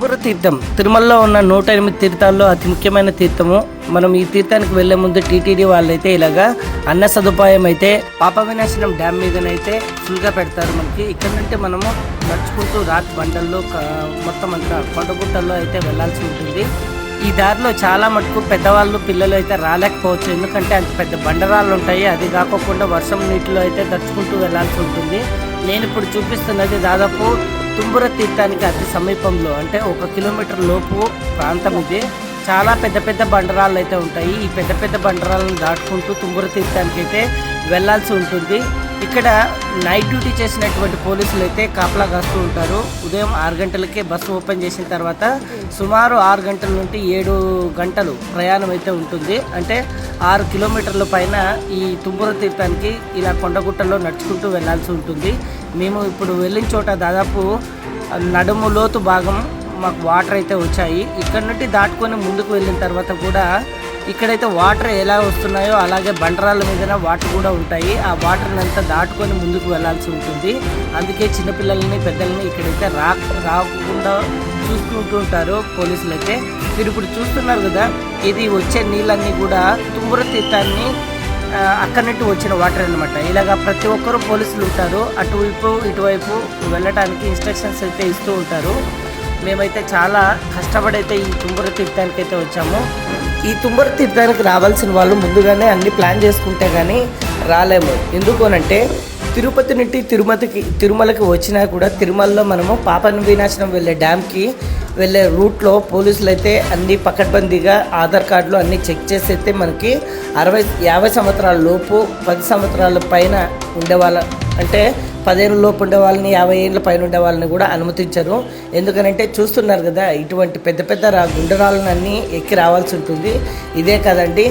తుంబుర తీర్థం. తిరుమలలో ఉన్న నూట ఎనిమిది తీర్థాల్లో అతి ముఖ్యమైన తీర్థము. మనం ఈ తీర్థానికి వెళ్ళే ముందు టీటీడీ వాళ్ళైతే ఇలాగా అన్న సదుపాయం అయితే పాప వినాశనం డ్యామ్ మీదనైతే ఫుల్గా పెడతారు మనకి. ఇక్కడ నుండి మనము నడుచుకుంటూ రాతి బండల్లో మొత్తం అంతా కొండగుట్టల్లో అయితే వెళ్ళాల్సి ఉంటుంది. ఈ దారిలో చాలా మటుకు పెద్దవాళ్ళు పిల్లలు అయితే రాలేకపోవచ్చు. ఎందుకంటే అంత పెద్ద బండరాళ్ళు ఉంటాయి. అది కాకోకుండా వర్షం నీటిలో అయితే దడుచుకుంటూ వెళ్ళాల్సి ఉంటుంది. నేను ఇప్పుడు చూపిస్తున్నది దాదాపు తుంబుర తీర్థానికి అతి సమీపంలో అంటే ఒక కిలోమీటర్ లోపు ప్రాంతం ఇది. చాలా పెద్ద పెద్ద బండరాళ్ళు అయితే ఉంటాయి. ఈ పెద్ద పెద్ద బండరాలను దాటుకుంటూ తుంబుర తీర్థానికి అయితే వెళ్ళాల్సి ఉంటుంది. ఇక్కడ నైట్ డ్యూటీ చేసినటువంటి పోలీసులు అయితే కాపలా కాస్తూ ఉంటారు. ఉదయం ఆరు గంటలకే బస్సు ఓపెన్ చేసిన తర్వాత సుమారు ఆరు గంటల నుండి ఏడు గంటలు ప్రయాణం అయితే ఉంటుంది. అంటే ఆరు కిలోమీటర్ల పైన ఈ తుంబుర తీర్థానికి ఇలా కొండగుట్టలో నడుచుకుంటూ వెళ్ళాల్సి ఉంటుంది. మేము ఇప్పుడు వెళ్ళిన చోట దాదాపు నడుము లోతు భాగం మాకు వాటర్ అయితే వచ్చాయి. ఇక్కడ నుండి దాటుకొని ముందుకు వెళ్ళిన తర్వాత కూడా ఇక్కడైతే వాటర్ ఎలా వస్తున్నాయో అలాగే బండరాల మీద వాటర్ కూడా ఉంటాయి. ఆ వాటర్ అంతా దాటుకొని ముందుకు వెళ్ళాల్సి ఉంటుంది. అందుకే చిన్నపిల్లల్ని పెద్దల్ని ఇక్కడైతే రా రాకుండా చూసుకుంటూ ఉంటారు పోలీసులు అయితే మీరు ఇప్పుడు చూస్తున్నారు కదా ఇది వచ్చే నీళ్ళన్నీ కూడా తుమ్ముర తీర్థాన్ని అక్కడి నుండి వచ్చిన వాటర్ అనమాట ఇలాగా ప్రతి ఒక్కరు పోలీసులు ఉంటారు. అటువైపు ఇటువైపు వెళ్ళటానికి ఇన్స్ట్రక్షన్స్ అయితే ఇస్తూ ఉంటారు. మేమైతే చాలా కష్టపడైతే ఈ తుంబుర తీర్థానికి అయితే వచ్చాము. ఈ తుంబుర తీర్థానికి రావాల్సిన వాళ్ళు ముందుగానే అన్ని ప్లాన్ చేసుకుంటే కానీ రాలేము. ఎందుకనంటే తిరుపతి నుండి తిరుమతికి తిరుమలకి వచ్చినా కూడా తిరుమలలో మనము పాపన వినాశనం వెళ్ళే డ్యామ్కి వెళ్ళే రూట్లో పోలీసులు అయితే అన్ని పకడ్బందీగా ఆధార్ కార్డులు అన్నీ చెక్ చేసి అయితే మనకి అరవై యాభై సంవత్సరాల లోపు పది సంవత్సరాల పైన ఉండేవాళ్ళ అంటే పదిహేను లోపు ఉండే వాళ్ళని యాభై ఏళ్ళ పైన ఉండే వాళ్ళని కూడా అనుమతించరు. ఎందుకనంటే చూస్తున్నారు కదా ఇటువంటి పెద్ద పెద్ద గుండరాలన్నీ అన్నీ ఎక్కి రావాల్సి ఉంటుంది. ఇదే కదండి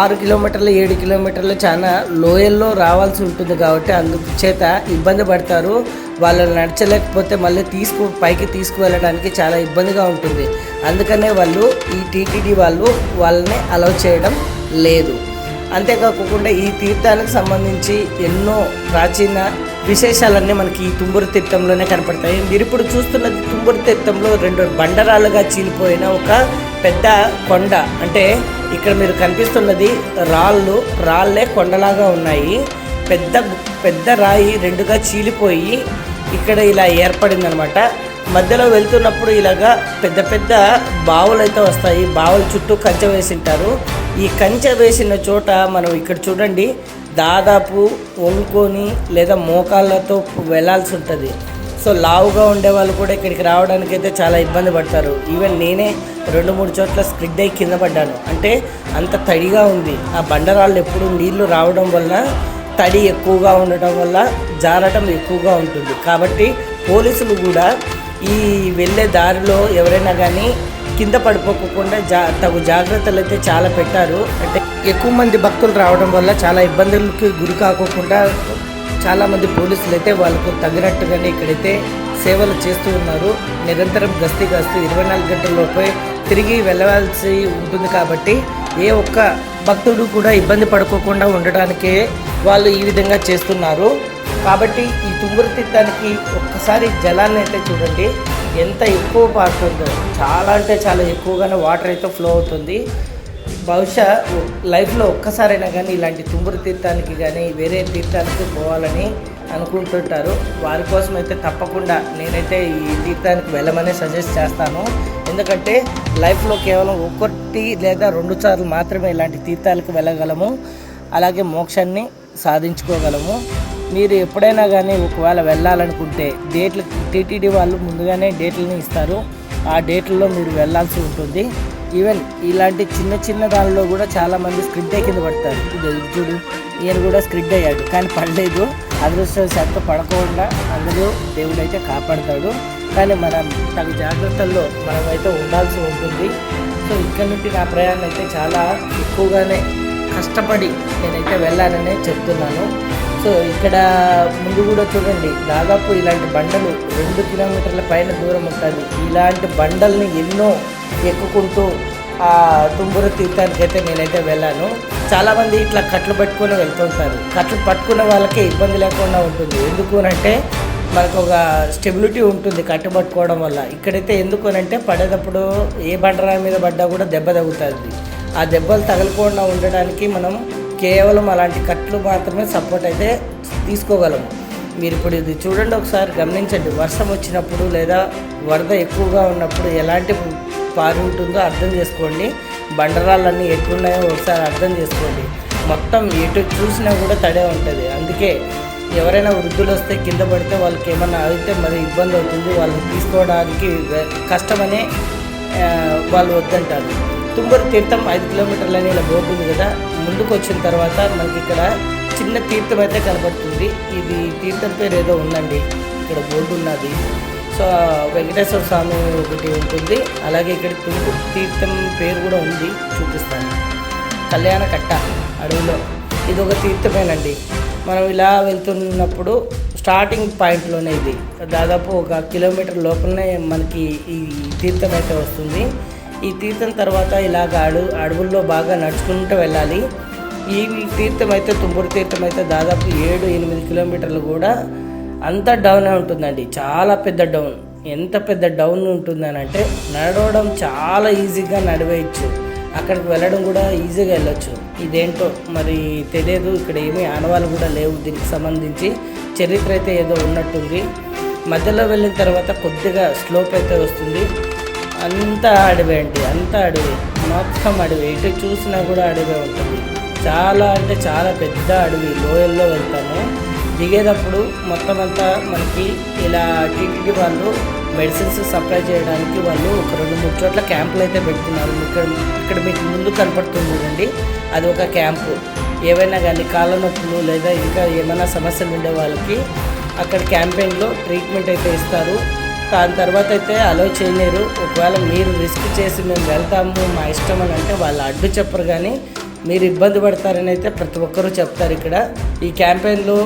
ఆరు కిలోమీటర్లు ఏడు కిలోమీటర్లు చాలా లోయల్లో రావాల్సి ఉంటుంది కాబట్టి అందుకు చేత ఇబ్బంది పడతారు. వాళ్ళు నడచలేకపోతే మళ్ళీ తీసుకు పైకి తీసుకువెళ్ళడానికి చాలా ఇబ్బందిగా ఉంటుంది. అందుకనే వాళ్ళు ఈ టీటీడీ వాళ్ళు వాళ్ళని అలౌ చేయడం లేదు. అంతేకాకుండా ఈ తీర్థానికి సంబంధించి ఎన్నో ప్రాచీన విశేషాలన్నీ మనకి ఈ తుంబురు తీర్థంలోనే కనపడతాయి. మీరు ఇప్పుడు చూస్తున్నది తుంబురు తీర్థంలో రెండు బండరాలుగా చీలిపోయిన ఒక పెద్ద కొండ. అంటే ఇక్కడ మీరు కనిపిస్తున్నది రాళ్ళు రాళ్ళే కొండలాగా ఉన్నాయి. పెద్ద పెద్ద రాయి రెండుగా చీలిపోయి ఇక్కడ ఇలా ఏర్పడిందనమాట. మధ్యలో వెళ్తున్నప్పుడు ఇలాగా పెద్ద పెద్ద బావులు అయితే వస్తాయి. బావుల చుట్టూ కంచె వేసింటారు ఈ కంచె వేసిన చోట మనం ఇక్కడ చూడండి దాదాపు వండుకొని లేదా మోకాళ్ళతో వెళ్ళాల్సి ఉంటుంది. సో లావుగా ఉండే వాళ్ళు కూడా ఇక్కడికి రావడానికి అయితే చాలా ఇబ్బంది పడతారు. ఈవెన్ నేనే రెండు మూడు చోట్ల స్ప్రిడ్ అయ్యి కింద పడ్డాను. అంటే అంత తడిగా ఉంది. ఆ బండరాళ్ళు ఎప్పుడు నీళ్ళు రావడం వల్ల తడి ఎక్కువగా ఉండటం వల్ల జారటం ఎక్కువగా ఉంటుంది. కాబట్టి పోలీసులు కూడా ఈ వెళ్ళే దారిలో ఎవరైనా కానీ కింద పడిపోకుండా జా తగు జాగ్రత్తలు అయితే చాలా పెట్టారు. అంటే ఎక్కువ మంది భక్తులు రావడం వల్ల చాలా ఇబ్బందులకి గురి కాకోకుండా చాలామంది పోలీసులు అయితే వాళ్ళకు తగినట్టుగానే ఇక్కడైతే సేవలు చేస్తూ ఉన్నారు. నిరంతరం గస్తీ గస్తీ ఇరవై నాలుగు గంటల్లోపే తిరిగి వెళ్ళవలసి ఉంటుంది కాబట్టి ఏ ఒక్క భక్తుడు కూడా ఇబ్బంది పడుకోకుండా ఉండడానికే వాళ్ళు ఈ విధంగా చేస్తున్నారు. కాబట్టి ఈ తుంగురు తిట్టానికి ఒక్కసారి జలాన్ని అయితే చూడండి. ఎంత ఎక్కువ పారుతుందో చాలా అంటే చాలా ఎక్కువగానే వాటర్ అయితే ఫ్లో అవుతుంది. బహుశా లైఫ్లో ఒక్కసారైనా కానీ ఇలాంటి తుంబురు తీర్థానికి కానీ వేరే తీర్థానికి పోవాలని అనుకుంటుంటారు. వారి కోసం అయితే తప్పకుండా నేనైతే ఈ తీర్థానికి వెళ్ళమని సజెస్ట్ చేస్తాను. ఎందుకంటే లైఫ్లో కేవలం ఒకటి లేదా రెండు సార్లు మాత్రమే ఇలాంటి తీర్థాలకు వెళ్ళగలము. అలాగే మోక్షాన్ని సాధించుకోగలము. మీరు ఎప్పుడైనా కానీ ఒకవేళ వెళ్ళాలనుకుంటే డేట్లు టీటీడీ వాళ్ళు ముందుగానే డేట్లని ఇస్తారు. ఆ డేట్లలో మీరు వెళ్ళాల్సి ఉంటుంది. ఈవెన్ ఇలాంటి చిన్న చిన్న దానిలో కూడా చాలామంది స్క్రిడ్ కింద పడతారు. ఇది చూడు ఈయన కూడా స్క్రిడ్ అయ్యాడు. కానీ పడలేదు. అదృష్టవశాత్తు పడకుండా అందరూ దేవుడు అయితే కాపాడతాడు. కానీ మనం తగు జాగ్రత్తల్లో మనమైతే ఉండాల్సి ఉంటుంది. సో ఇక్కడ నుండి నా ప్రయాణం అయితే చాలా ఎక్కువగానే కష్టపడి నేనైతే వెళ్ళాననే చెప్తున్నాను. సో ఇక్కడ ముందు కూడా చూడండి దాదాపు ఇలాంటి బండలు రెండు కిలోమీటర్ల పైన దూరం ఉంటుంది ఇలాంటి బండల్ని ఎన్నో ఎక్కుకుంటూ ఆ తుంబుర తీర్థానికి అయితే నేనైతే వెళ్ళాను. చాలామంది ఇట్లా కట్లు పట్టుకొని వెళ్తుంటారు. కట్లు పట్టుకున్న వాళ్ళకే ఇబ్బంది లేకుండా ఉంటుంది. ఎందుకు అంటే మనకు ఒక స్టెబిలిటీ ఉంటుంది కట్టుబట్టుకోవడం వల్ల. ఇక్కడైతే ఎందుకు అంటే పడేటప్పుడు ఏ బండరాయి మీద పడ్డా కూడా దెబ్బ తగ్గుతుంది ఆ దెబ్బలు తగలకుండా ఉండడానికి మనం కేవలం అలాంటి కట్లు మాత్రమే సపోర్ట్ అయితే తీసుకోగలము. మీరు ఇప్పుడు ఇది చూడండి ఒకసారి గమనించండి. వర్షం వచ్చినప్పుడు లేదా వరద ఎక్కువగా ఉన్నప్పుడు ఎలాంటి పారి ఉంటుందో అర్థం చేసుకోండి. బండరాళ్ళన్నీ ఎట్లున్నాయో ఒకసారి అర్థం చేసుకోండి. మొత్తం ఎటు చూసినా కూడా తడే ఉంటుంది. అందుకే ఎవరైనా వృద్ధులు వస్తే కింద పడితే వాళ్ళకి ఏమన్నా అయితే మరి ఇబ్బంది అవుతుంది. వాళ్ళని తీసుకోవడానికి కష్టమని వాళ్ళు వద్దంటారు. తుమ్మూరు తీర్థం ఐదు కిలోమీటర్లని ఇలా బోర్డు కదా ముందుకు వచ్చిన తర్వాత మనకి ఇక్కడ చిన్న తీర్థం అయితే కనబడుతుంది. ఇది తీర్థం పేరు ఏదో ఉందండి. ఇక్కడ బోర్డు ఉన్నది. సో వెంకటేశ్వర స్వామి ఒకటి ఉంటుంది. అలాగే ఇక్కడ తుమ్ము తీర్థం పేరు కూడా ఉంది. చూపిస్తాను. కళ్యాణ కట్ట అడవిలో. ఇది ఒక తీర్థమేనండి. మనం ఇలా వెళ్తున్నప్పుడు స్టార్టింగ్ పాయింట్లోనే ఇది. దాదాపు ఒక కిలోమీటర్ లోపలనే మనకి ఈ తీర్థం అయితే వస్తుంది. ఈ తీర్థం తర్వాత ఇలాగ అడు అడవుల్లో బాగా నడుచుకుంటూ వెళ్ళాలి. ఈ తీర్థం అయితే తుమ్మూరు తీర్థం అయితే దాదాపు ఏడు ఎనిమిది కిలోమీటర్లు కూడా అంత డౌనే ఉంటుందండి. చాలా పెద్ద డౌన్ ఎంత పెద్ద డౌన్ ఉంటుందని అంటే నడవడం చాలా ఈజీగా నడవేయచ్చు. అక్కడికి వెళ్ళడం కూడా ఈజీగా వెళ్ళొచ్చు. ఇదేంటో మరి తెలియదు. ఇక్కడ ఏమీ ఆనవాళ్ళు కూడా లేవు. దీనికి సంబంధించి చరిత్ర అయితే ఏదో ఉన్నట్టుంది. మధ్యలో వెళ్ళిన తర్వాత కొద్దిగా స్లోప్ అయితే వస్తుంది. అంతా అడవి అండి అంతా అడవి. మొత్తం అడవి. ఇటు చూసినా కూడా అడవే ఉంటుంది. చాలా అంటే చాలా పెద్ద అడవి లోయల్లో వెళ్తాము. దిగేటప్పుడు మొత్తం అంతా మనకి ఇలా టీటీడీ వాళ్ళు మెడిసిన్స్ సప్లై చేయడానికి వాళ్ళు ఒక రెండు మూడు చోట్ల క్యాంపులు అయితే పెడుతున్నారు. ఇక్కడ ఇక్కడ మీకు ముందు కనపడుతుంది చూడండి. అది ఒక క్యాంపు. ఏవైనా కానీ కాళ్ళ నొప్పులు లేదా ఇంకా ఏమైనా సమస్యలు ఉండే వాళ్ళకి అక్కడ క్యాంపెయిన్లో ట్రీట్మెంట్ అయితే ఇస్తారు. దాని తర్వాత అయితే అలో చేయలేరు. ఒకవేళ మీరు రిస్క్ చేసి మేము వెళ్తాము మా ఇష్టం అని అంటే వాళ్ళు అడ్డు చెప్పరు కానీ మీరు ఇబ్బంది పడతారని అయితే ప్రతి ఒక్కరూ చెప్తారు ఇక్కడ. ఈ క్యాంపెయిన్లో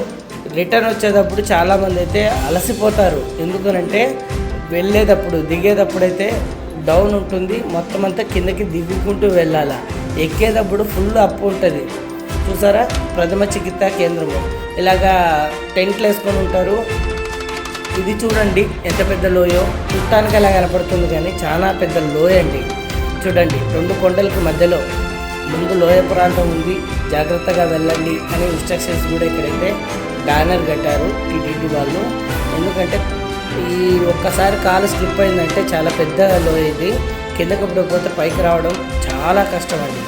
రిటర్న్ వచ్చేటప్పుడు చాలామంది అయితే అలసిపోతారు. ఎందుకనంటే వెళ్ళేటప్పుడు దిగేటప్పుడు అయితే డౌన్ ఉంటుంది. మొత్తం అంతా కిందకి దిగుకుంటూ వెళ్ళాలా. ఎక్కేటప్పుడు ఫుల్ అప్ ఉంటుంది. చూసారా? ప్రథమ చికిత్సా కేంద్రము. ఇలాగా టెంట్లు వేసుకొని ఉంటారు. ఇది చూడండి ఎంత పెద్ద లోయో. చూడటానికి అలా కనపడుతుంది కానీ చాలా పెద్ద లోయ అండి. చూడండి రెండు కొండలకి మధ్యలో. ముందు లోయ ప్రాంతం ఉంది జాగ్రత్తగా వెళ్ళండి అని ఇన్స్ట్రక్షన్స్ కూడా ఇక్కడైతే బ్యానర్ కట్టారు టీటీడీ వాళ్ళు. ఎందుకంటే ఈ ఒక్కసారి కాలు స్లిప్ అయిందంటే చాలా పెద్ద లోయ ఇది. కిందకి పడిపోతే పైకి రావడం చాలా కష్టం అండి.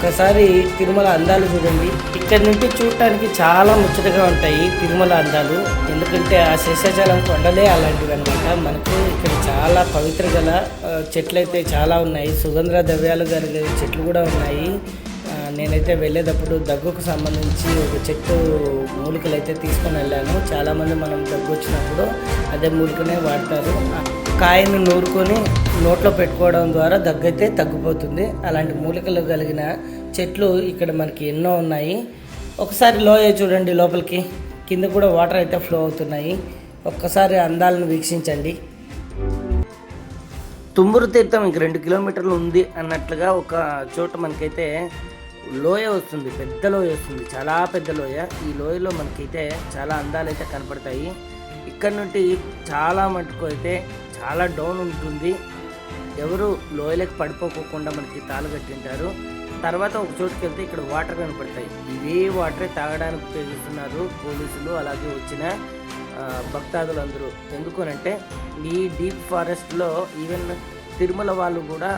ఒక్కసారి తిరుమల అందాలు చూడండి. ఇక్కడ నుండి చూడటానికి చాలా ముచ్చటగా ఉంటాయి తిరుమల అందాలు. ఎందుకంటే ఆ శేషాచలం కొండలే అలాంటివి అనమాట మనకు ఇక్కడ చాలా పవిత్ర గల చెట్లయితే చాలా ఉన్నాయి. సుగంధ ద్రవ్యాలు కలిగే చెట్లు కూడా ఉన్నాయి. నేనైతే వెళ్ళేటప్పుడు దగ్గుకు సంబంధించి ఒక చెట్టు మూలికలు అయితే తీసుకొని వెళ్ళాను. చాలామంది మనం దగ్గు వచ్చినప్పుడు అదే మూలికనే వాడతారు. కాయను నూరుకొని నోట్లో పెట్టుకోవడం ద్వారా దగ్గైతే తగ్గిపోతుంది. అలాంటి మూలికలు కలిగిన చెట్లు ఇక్కడ మనకి ఎన్నో ఉన్నాయి. ఒకసారి లోయ చూడండి లోపలికి. కింద కూడా వాటర్ అయితే ఫ్లో అవుతున్నాయి. ఒక్కసారి అందాలను వీక్షించండి. తుమ్మురు తీర్థం ఇంక రెండు కిలోమీటర్లు ఉంది అన్నట్లుగా ఒక చోట మనకైతే లోయ వస్తుంది. పెద్ద లోయ వస్తుంది. చాలా పెద్ద లోయ. ఈ లోయలో మనకైతే చాలా అందాలు అయితే కనపడతాయి. ఇక్కడ నుండి చాలా మటుకు అయితే చాలా డౌన్ ఉంటుంది. ఎవరు లోయలకు పడిపోకుండా మనకి తాళు కట్టింటారు. తర్వాత ఒక చోటుకి వెళ్తే ఇక్కడ వాటర్ కనపడతాయి. ఇవే వాటరే తాగడానికి ఉపయోగిస్తున్నారు పోలీసులు. అలాగే వచ్చిన భక్తాదులందరూ. ఎందుకనంటే ఈ డీప్ ఫారెస్ట్లో ఈవెన్ తిరుమల వాళ్ళు కూడా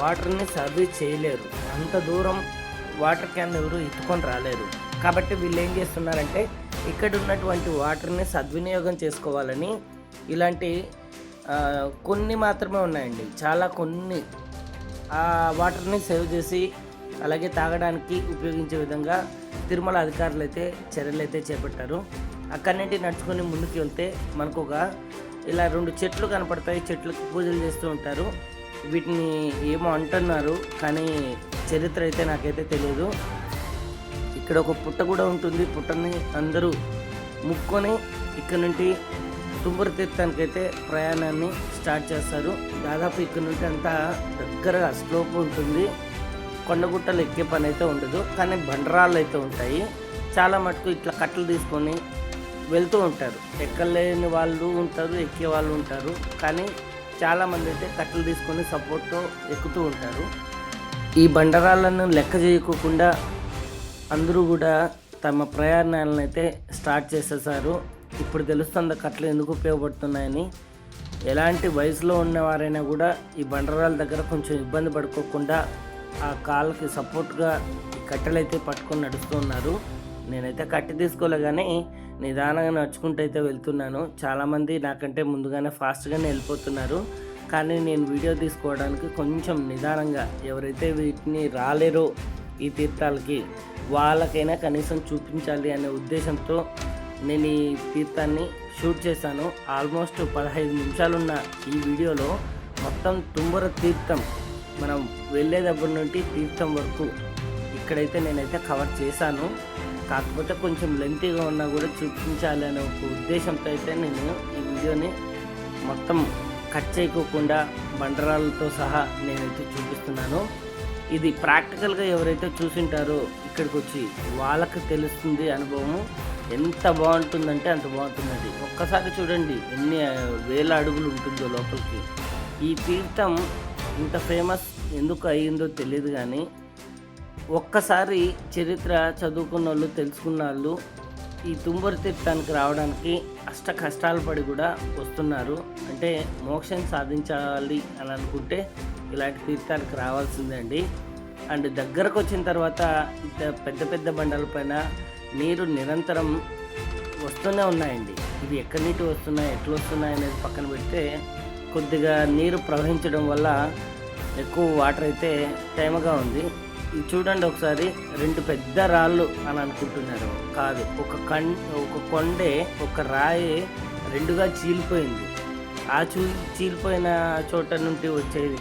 వాటర్ని సర్వీస్ చేయలేరు. అంత దూరం వాటర్ క్యాన్ ఎవరు ఎత్తుకొని రాలేరు. కాబట్టి వీళ్ళు ఏం చేస్తున్నారంటే ఇక్కడ ఉన్నటువంటి వాటర్ని సద్వినియోగం చేసుకోవాలని ఇలాంటి కొన్ని మాత్రమే ఉన్నాయండి. చాలా కొన్ని. ఆ వాటర్ని సేవ్ చేసి అలాగే తాగడానికి ఉపయోగించే విధంగా తిరుమల అధికారులు అయితే చర్యలు అయితే చేపట్టారు. అక్కడి నుండి నడుచుకొని ముందుకు వెళ్తే మనకు ఒక ఇలా రెండు చెట్లు కనపడతాయి. చెట్లకు పూజలు చేస్తూ ఉంటారు. వీటిని ఏమో అంటున్నారు కానీ చరిత్ర అయితే నాకైతే తెలియదు. ఇక్కడ ఒక పుట్ట కూడా ఉంటుంది. పుట్టని అందరూ ముక్కొని ఇక్కడ నుండి తుమ్మూరు అయితే ప్రయాణాన్ని స్టార్ట్ చేస్తారు. దాదాపు ఇక్కడ నుండి అంతా దగ్గరగా స్లోప్ ఉంటుంది. కొండగుట్టలు ఎక్కే పని అయితే ఉండదు. కానీ బండరాళ్ళు అయితే ఉంటాయి. చాలా మటుకు ఇట్లా కట్టలు తీసుకొని వెళ్తూ ఉంటారు. ఎక్కలేని వాళ్ళు ఉంటారు ఎక్కే వాళ్ళు ఉంటారు. కానీ చాలామంది అయితే కట్టలు తీసుకొని సపోర్ట్తో ఎక్కుతూ ఉంటారు. ఈ బండరాళ్ళను లెక్క చేయకోకుండా అందరూ కూడా తమ ప్రయాణాలను అయితే స్టార్ట్ చేసేసారు. ఇప్పుడు తెలుస్తుంది కట్టలు ఎందుకు ఉపయోగపడుతున్నాయని? ఎలాంటి వయసులో ఉన్నవారైనా కూడా ఈ బండరాల దగ్గర కొంచెం ఇబ్బంది పడుకోకుండా ఆ కాళ్ళకి సపోర్ట్గా కట్టెలైతే కట్టెలు అయితే పట్టుకొని నడుస్తూ ఉన్నారు. నేనైతే కట్టె తీసుకోలే కానీ నిదానంగా నడుచుకుంటూ అయితే వెళ్తున్నాను. చాలామంది నాకంటే ముందుగానే ఫాస్ట్గానే వెళ్ళిపోతున్నారు. కానీ నేను వీడియో తీసుకోవడానికి కొంచెం నిదానంగా ఎవరైతే వీటిని రాలేరో ఈ తీర్థాలకి వాళ్ళకైనా కనీసం చూపించాలి అనే ఉద్దేశంతో నేను ఈ తీర్థాన్ని షూట్ చేశాను. ఆల్మోస్ట్ పదహైదు నిమిషాలున్న ఈ వీడియోలో మొత్తం తుంబర తీర్థం మనం వెళ్ళేటప్పటి నుండి తీర్థం వరకు ఇక్కడైతే నేనైతే కవర్ చేశాను. కాకపోతే కొంచెం లెంతీగా ఉన్నా కూడా చూపించాలి అనే ఒక ఉద్దేశంతో అయితే నేను ఈ వీడియోని మొత్తం కట్ చేయకోకుండా బండరాలతో సహా నేనైతే చూపిస్తున్నాను. ఇది ప్రాక్టికల్గా ఎవరైతే చూసింటారో ఇక్కడికి వచ్చి వాళ్ళకి తెలుస్తుంది అనుభవం ఎంత బాగుంటుందంటే అంత బాగుంటుందండి. ఒక్కసారి చూడండి ఎన్ని వేల అడుగులు ఉంటుందో లోపలికి. ఈ తీర్థం ఇంత ఫేమస్ ఎందుకు అయ్యిందో తెలియదు కానీ ఒక్కసారి చరిత్ర చదువుకున్న వాళ్ళు తెలుసుకున్న వాళ్ళు ఈ తుంబురు తీర్థానికి రావడానికి అష్ట కష్టాలు పడి కూడా వస్తున్నారు. అంటే మోక్షం సాధించాలి అని అనుకుంటే ఇలాంటి తీర్థాలకు రావాల్సిందే అండి. అండ్ దగ్గరకు వచ్చిన తర్వాత పెద్ద పెద్ద బండల పైన నీరు నిరంతరం వస్తూనే ఉన్నాయండి. ఇవి ఎక్కడి నుంచి వస్తున్నాయి ఎట్లా వస్తున్నాయి అనేది పక్కన పెడితే కొద్దిగా నీరు ప్రవహించడం వల్ల ఎక్కువ వాటర్ అయితే తేమగా ఉంది. ఇది చూడండి ఒకసారి రెండు పెద్ద రాళ్ళు అని అనుకుంటున్నారు. కాదు ఒక కం ఒక కొండే ఒక రాయి రెండుగా చీలిపోయింది. ఆ చూ చీలిపోయిన చోట నుండి వచ్చేది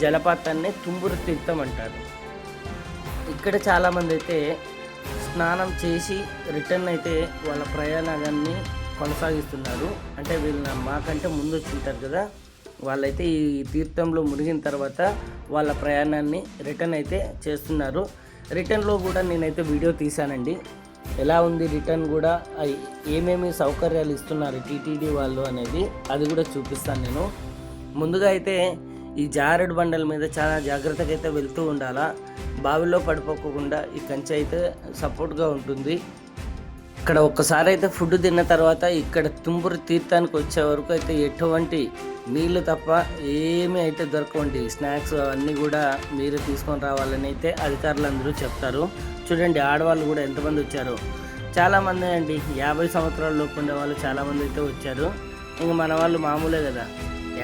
జలపాతాన్ని తుంబురు తీర్థం అంటారు. ఇక్కడ చాలామంది అయితే స్నానం చేసి రిటర్న్ అయితే వాళ్ళ ప్రయాణాన్ని కొనసాగిస్తున్నారు. అంటే వీళ్ళు మాకంటే ముందు వచ్చి ఉంటారు కదా. వాళ్ళైతే ఈ తీర్థంలో మునిగిన తర్వాత వాళ్ళ ప్రయాణాన్ని రిటర్న్ అయితే చేస్తున్నారు. రిటర్న్లో కూడా నేనైతే వీడియో తీశానండి. ఎలా ఉంది రిటర్న్ కూడా? ఏమేమి సౌకర్యాలు ఇస్తున్నారు టీటీడీ వాళ్ళు అనేది అది కూడా చూపిస్తాను నేను. ముందుగా అయితే ఈ జారుడు బండల మీద చాలా జాగ్రత్తగా అయితే వెళ్తూ ఉండాలా? బావిలో పడిపోకుండా ఈ కంచె అయితే సపోర్ట్గా ఉంటుంది. ఇక్కడ ఒక్కసారి అయితే ఫుడ్ తిన్న తర్వాత ఇక్కడ తుంబురు తీర్థానికి వచ్చే వరకు అయితే ఎటువంటి నీళ్ళు తప్ప ఏమీ అయితే దొరకవండి. స్నాక్స్ అన్నీ కూడా మీరు తీసుకొని రావాలని అయితే అధికారులు అందరూ చెప్తారు. చూడండి ఆడవాళ్ళు కూడా ఎంతమంది వచ్చారు. చాలామంది అండి యాభై సంవత్సరాల లోపు ఉండే వాళ్ళు చాలామంది అయితే వచ్చారు. ఇంక మన వాళ్ళు మామూలే కదా.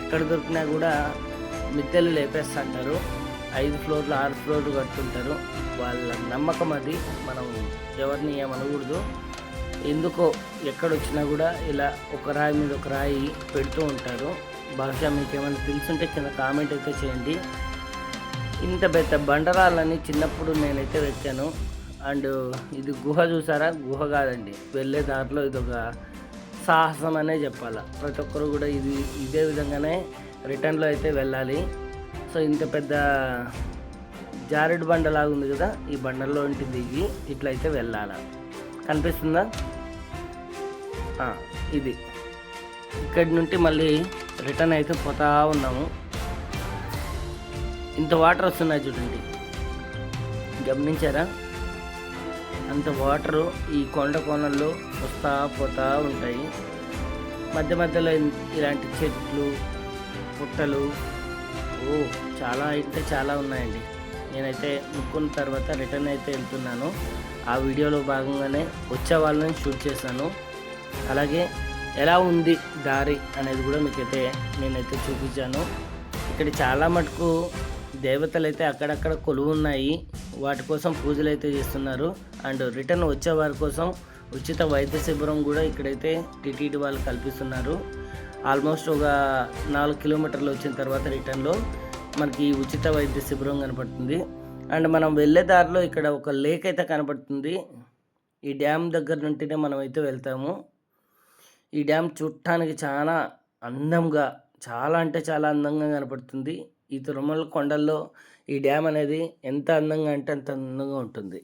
ఎక్కడ దొరికినా కూడా మిద్దెలు లేపేస్తుంటారు. ఐదు ఫ్లోర్లు ఆరు ఫ్లోర్లు కట్టుంటారు వాళ్ళ నమ్మకం అది. మనం ఎవరిని ఏమనకూడదు. ఎందుకో ఎక్కడొచ్చినా కూడా ఇలా ఒక రాయి మీద ఒక రాయి పెడుతూ ఉంటారు. బహుశా మీకు ఏమైనా తెలుసుంటే కింద కామెంట్ అయితే చేయండి. ఇంత పెద్ద బండరాళ్ళని చిన్నప్పుడు నేనైతే వెక్కాను. అండ్ ఇది గుహ చూసారా? గుహ కాదండి. వెళ్ళే దారిలో ఇది ఒక సాహసం అనే చెప్పాలి. ప్రతి ఒక్కరు కూడా ఇది ఇదే విధంగానే రిటర్న్లో అయితే వెళ్ళాలి. సో ఇంత పెద్ద జారెడ్ బండ ఉంది కదా ఈ బండల్లో ఇంటి దిగి ఇట్లా అయితే వెళ్ళాలి. కనిపిస్తుందా? ఇది. ఇక్కడి నుండి మళ్ళీ రిటర్న్ అయితే పోతా ఉన్నాము. ఇంత వాటర్ వస్తున్నాయి చూడండి. గమనించారా? అంత వాటరు ఈ కొండ కోణల్లో వస్తా పోతూ ఉంటాయి. మధ్య మధ్యలో ఇలాంటి చెట్లు పుట్టలు ఓ చాలా అయితే చాలా ఉన్నాయండి. నేనైతే ముక్కున్న తర్వాత రిటర్న్ అయితే వెళ్తున్నాను. ఆ వీడియోలో భాగంగానే వచ్చే వాళ్ళని షూట్ చేశాను. అలాగే ఎలా ఉంది దారి అనేది కూడా మీకైతే నేనైతే చూపించాను. ఇక్కడ చాలా మటుకు దేవతలు అయితే అక్కడక్కడ కొలువు ఉన్నాయి వాటి కోసం పూజలు అయితే చేస్తున్నారు. అండ్ రిటర్న్ వచ్చే వారి కోసం ఉచిత వైద్య శిబిరం కూడా ఇక్కడైతే టీటీడీ వాళ్ళు కల్పిస్తున్నారు. ఆల్మోస్ట్ ఒక నాలుగు కిలోమీటర్లు వచ్చిన తర్వాత రిటర్న్లో మనకి ఉచిత వైద్య శిబిరం కనపడుతుంది. అండ్ మనం వెళ్ళే దారిలో ఇక్కడ ఒక లేక్ అయితే కనపడుతుంది. ఈ డ్యామ్ దగ్గర నుండినే మనం అయితే వెళ్తాము. ఈ డ్యామ్ చూడటానికి చాలా అందంగా చాలా అంటే చాలా అందంగా కనపడుతుంది. ఈ తిరుమల కొండల్లో ఈ డ్యామ్ అనేది ఎంత అందంగా అంటే అంత అందంగా ఉంటుంది.